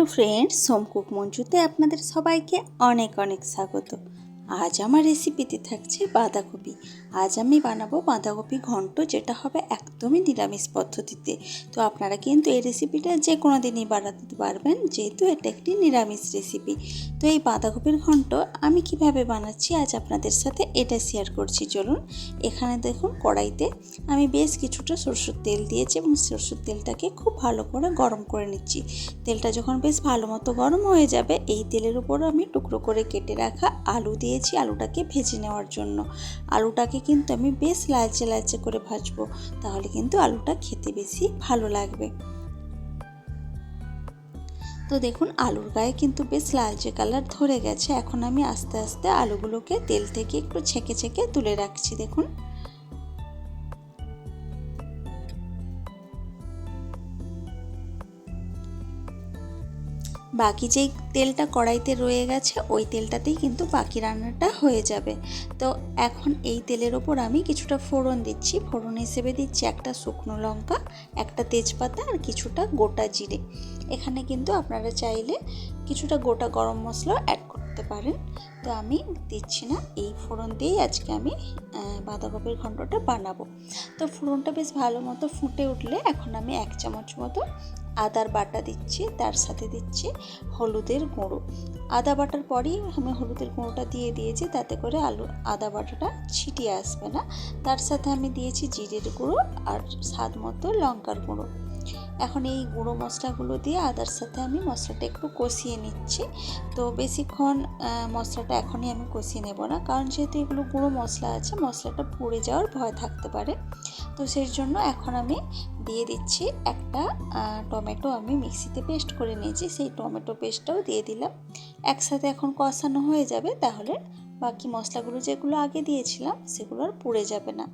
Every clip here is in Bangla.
হ্যালো ফ্রেন্ডস সোমকুক মঞ্জুতে আপনাদের সবাইকে অনেক অনেক স্বাগত। আজ আমার রেসিপিতে থাকছে বাঁধাকপি। আজ আমি বানাবো বাঁধাকপি ঘন্ট, যেটা হবে একদমই নিরামিষ পদ্ধতিতে। তো আপনারা কিন্তু এই রেসিপিটা যে কোনো দিনই বানাতে পারবেন, যেহেতু এটা একটি নিরামিষ রেসিপি তো এই বাঁধাকপির ঘন্ট আমি কীভাবে বানাচ্ছি আজ আপনাদের সাথে এটা শেয়ার করছি। চলুন, এখানে দেখুন কড়াইতে আমি বেশ কিছুটা সরষের তেল দিয়েছি এবং সরষের তেলটাকে খুব ভালো করে গরম করে নিচ্ছি। তেলটা যখন বেশ ভালো মতো গরম হয়ে যাবে, এই তেলের উপর আমি টুকরো করে কেটে রাখা আলু দিয়েছি আলুটাকে ভেজে নেওয়ার জন্য। আলুটাকে কিন্তু আমি বেশ লালচে লালচে করে ভাজবো, তাহলে কিন্তু আলুটা খেতে বেশি ভালো লাগবে। তো দেখুন, আলুর গায়ে কিন্তু বেশ লালচে কালার ধরে গেছে। এখন আমি আস্তে আস্তে আলুগুলোকে তেল থেকে একটু ছেঁকে ছেঁকে তুলে রাখছি, দেখুন। বাকি যেই তেলটা কড়াইতে রয়ে গেছে, ওই তেলটাতেই কিন্তু বাকি রান্নাটা হয়ে যাবে। তো এখন এই তেলের ওপর আমি কিছুটা ফোড়ন দিচ্ছি। ফোড়ন হিসেবে দিচ্ছি একটা শুকনো লঙ্কা, একটা তেজপাতা আর কিছুটা গোটা জিরে। এখানে কিন্তু আপনারা চাইলে কিছুটা গোটা গরম মশলা অ্যাড করতে পারেন। তো আমি দিচ্ছি না, এই ফোড়ন দিয়েই আজকে আমি বাঁধাকপির ঘণ্টটা বানাবো। তো ফোড়নটা বেশ ভালো মতো ফুটে উঠলে এখন আমি এক চামচ মতো আদার বাটা দিচ্ছি, তার সাথে দিচ্ছি হলুদের গুঁড়ো। আদা বাটার পরেই আমি হলুদের গুঁড়োটা দিয়ে দিয়েছি, তাতে করে আলু, আদা বাটাটা ছিটিয়ে আসবে না। তার সাথে আমি দিয়েছি জিরের গুঁড়ো আর স্বাদ মতো লঙ্কার গুঁড়ো। এখন এই গুঁড়ো মশলাগুলো দিয়ে আদার সাথে আমি মশলাটা একটু কষিয়ে নিচ্ছি। তো বেশিক্ষণ মশলাটা এখনই আমি কষিয়ে নেব না, কারণ যেহেতু এগুলো গুঁড়ো মশলা আছে, মশলাটা পুড়ে যাওয়ার ভয় থাকতে পারে। তো সেই জন্য এখন আমি দিয়ে দিচ্ছি একটা টমেটো আমি মিক্সিতে পেস্ট করে নিয়েছি। সেই টমেটো পেস্টটাও দিয়ে দিলাম। একসাথে এখন কষানো হয়ে যাবে, তাহলে বাকি মশলাগুলো যেগুলো আগে দিয়েছিলাম সেগুলো আর পুড়ে যাবে না।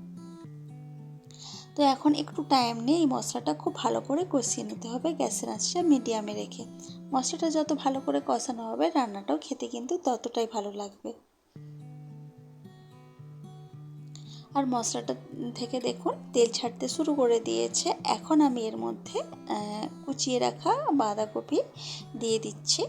তো এখন একটু টাইম নিয়ে এই মশলাটা খুব ভালো করে কষিয়ে নিতে হবে গ্যাসের আঁচটা মিডিয়ামে রেখে। মশলাটা যত ভালো করে কষানো হবে, রান্নাটাও খেতে কিন্তু ততটাই ভালো লাগবে। আর মশলাটা থেকে দেখুন, তেল ছাড়তে শুরু করে দিয়েছে। এখন আমি এর মধ্যে কুচিয়ে রাখা বাঁধাকপি দিয়ে দিচ্ছি।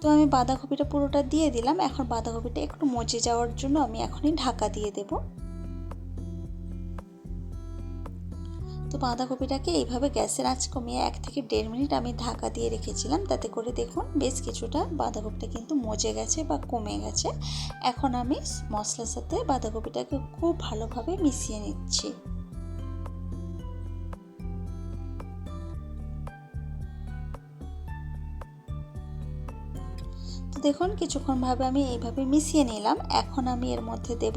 তো আমি বাঁধাকপিটা পুরোটা দিয়ে দিলাম। এখন বাঁধাকপিটা একটু মজে যাওয়ার জন্য আমি এখনই ঢাকা দিয়ে দেব। তো বাঁধাকপিটাকে এইভাবে গ্যাসের আঁচ কমিয়ে এক থেকে দেড় মিনিট আমি ঢাকা দিয়ে রেখেছিলাম। তাতে করে দেখুন বেশ কিছুটা বাঁধাকপিটা কিন্তু মজে গেছে বা কমে গেছে। এখন আমি মশলার সাথে বাঁধাকপিটাকে খুব ভালোভাবে মিশিয়ে নিচ্ছি। দেখুন কিছুক্ষণভাবে আমি এইভাবে মিশিয়ে নিলাম। এখন আমি এর মধ্যে দেব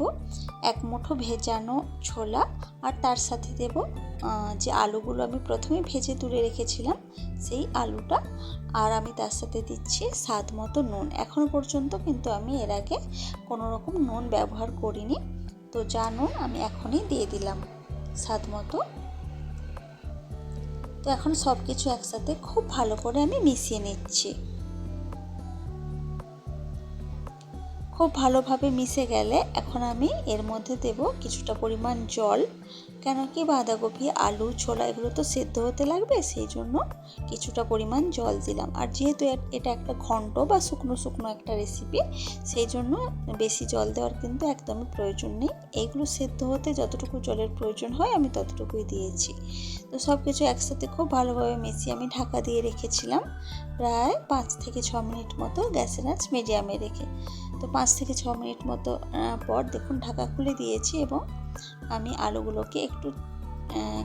এক মুঠো ভেজানো ছোলা আর তার সাথে দেব যে আলুগুলো আমি প্রথমে ভেজে তুলে রেখেছিলাম, সেই আলুটা। আর আমি তার সাথে দিচ্ছি স্বাদ মতো নুন। এখনও পর্যন্ত কিন্তু আমি এর আগে কোনো রকম নুন ব্যবহার করিনি। তো যা নুন আমি এখনই দিয়ে দিলাম স্বাদ মতো। তো এখন সব কিছু একসাথে খুব ভালো করে আমি মিশিয়ে নিচ্ছি। খুব ভালোভাবে মিশে গেলে এখন আমি এর মধ্যে দেব কিছুটা পরিমাণ জল কেন কি বাঁধাকপি, আলু, ছোলা এগুলো তো সেদ্ধ হতে লাগবে, সেই জন্য কিছুটা পরিমাণ জল দিলাম। আর যেহেতু এটা একটা ঘন্ট বা শুকনো শুকনো একটা রেসিপি সেই জন্য বেশি জল দেওয়ার কিন্তু একদমই প্রয়োজন নেই। এইগুলো সেদ্ধ হতে যতটুকু জলের প্রয়োজন হয় আমি ততটুকুই দিয়েছি। তো সব কিছু একসাথে খুব ভালোভাবে মিশিয়ে আমি ঢাকা দিয়ে রেখেছিলাম, প্রায় পাঁচ থেকে ছ মিনিট মতো গ্যাসের আঁচ মিডিয়ামে রেখে। তো পাঁচ থেকে ছ মিনিট মতো পর দেখুন ঢাকা খুলে দিয়েছি এবং আমি আলুগুলোকে একটু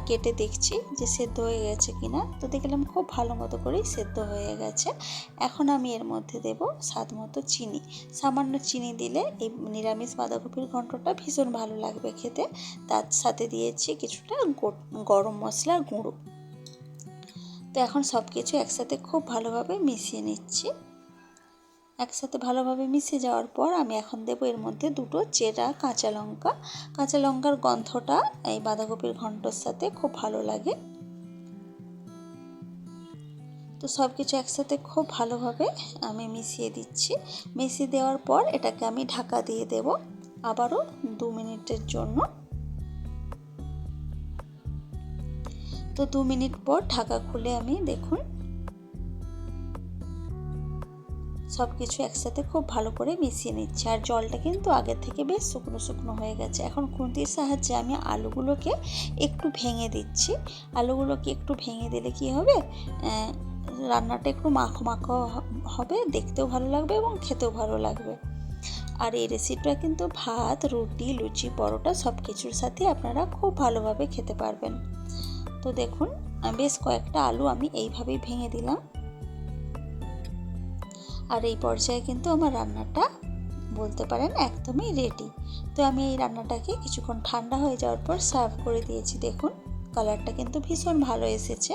কেটে দেখছি যে সেদ্ধ হয়ে গেছে কিনা। তো দেখলাম খুব ভালো মতো করেই সেদ্ধ হয়ে গেছে। এখন আমি এর মধ্যে দেব স্বাদ মতো চিনি। সামান্য চিনি দিলে এই নিরামিষ বাঁধাকপির ঘণ্টটা ভীষণ ভালো লাগবে খেতে। তার সাথে দিয়েছি কিছুটা গরম মশলার গুঁড়ো। তো এখন সব কিছু একসাথে খুব ভালোভাবে মিশিয়ে নিচ্ছি। একসাথে ভালোভাবে মিশে যাওয়ার পর আমি এখন দেবো এর মধ্যে দুটো চেরা কাঁচা লঙ্কা। কাঁচা লঙ্কার গন্ধটা এই বাঁধাকপির ঘন্টর সাথে খুব ভালো লাগে। তো সব কিছু একসাথে খুব ভালোভাবে আমি মিশিয়ে দিচ্ছি। মিশিয়ে দেওয়ার পর এটাকে আমি ঢাকা দিয়ে দেব আবারও দু মিনিটের জন্য। তো দু মিনিট পর ঢাকা খুলে আমি দেখুন সব কিছু একসাথে খুব ভালো করে মিশিয়ে নিচ্ছি। আর জলটা কিন্তু আগের থেকে বেশ শুকনো শুকনো হয়ে গেছে। এখন খুন্তির সাহায্যে আমি আলুগুলোকে একটু ভেঙে দিচ্ছি। আলুগুলোকে একটু ভেঙে দিলে কি হবে? রান্নাটা একটু মাখো মাখো হবে, দেখতেও ভালো লাগবে এবং খেতেও ভালো লাগবে। আর এই রেসিপিটা কিন্তু ভাত, রুটি, লুচি, পরোটা সব কিছুর সাথে আপনারা খুব ভালোভাবে খেতে পারবেন। তো দেখুন বেশ কয়েকটা আলু আমি এইভাবেই ভেঙে দিলাম। আর এই পর্যায়ে কিন্তু আমার রান্নাটা বলতে পারেন একদমই রেডি তো আমি এই রান্নাটাকে কিছুক্ষণ ঠান্ডা হয়ে যাওয়ার পর সার্ভ করে দিয়েছি, দেখুন। কালারটা কিন্তু ভীষণ ভালো এসেছে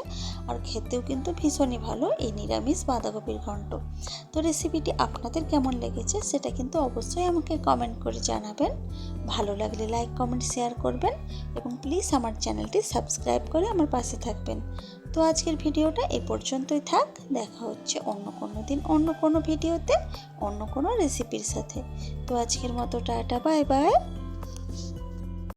আর খেতেও কিন্তু ভীষণই ভালো এই নিরামিষ বাঁধাকপির ঘন্ট। তো রেসিপিটি আপনাদের কেমন লেগেছে সেটা কিন্তু অবশ্যই আমাকে কমেন্ট করে জানাবেন। ভালো লাগলে লাইক কমেন্ট শেয়ার করবেন এবং প্লিজ আমার চ্যানেলটি সাবস্ক্রাইব করে আমার পাশে থাকবেন। তো আজকের ভিডিওটা এ পর্যন্তই থাক। দেখা হচ্ছে অন্য কোনো দিন অন্য কোনো ভিডিওতে, অন্য কোনো রেসিপির সাথে। তো আজকের মতো টাটা বাই বাই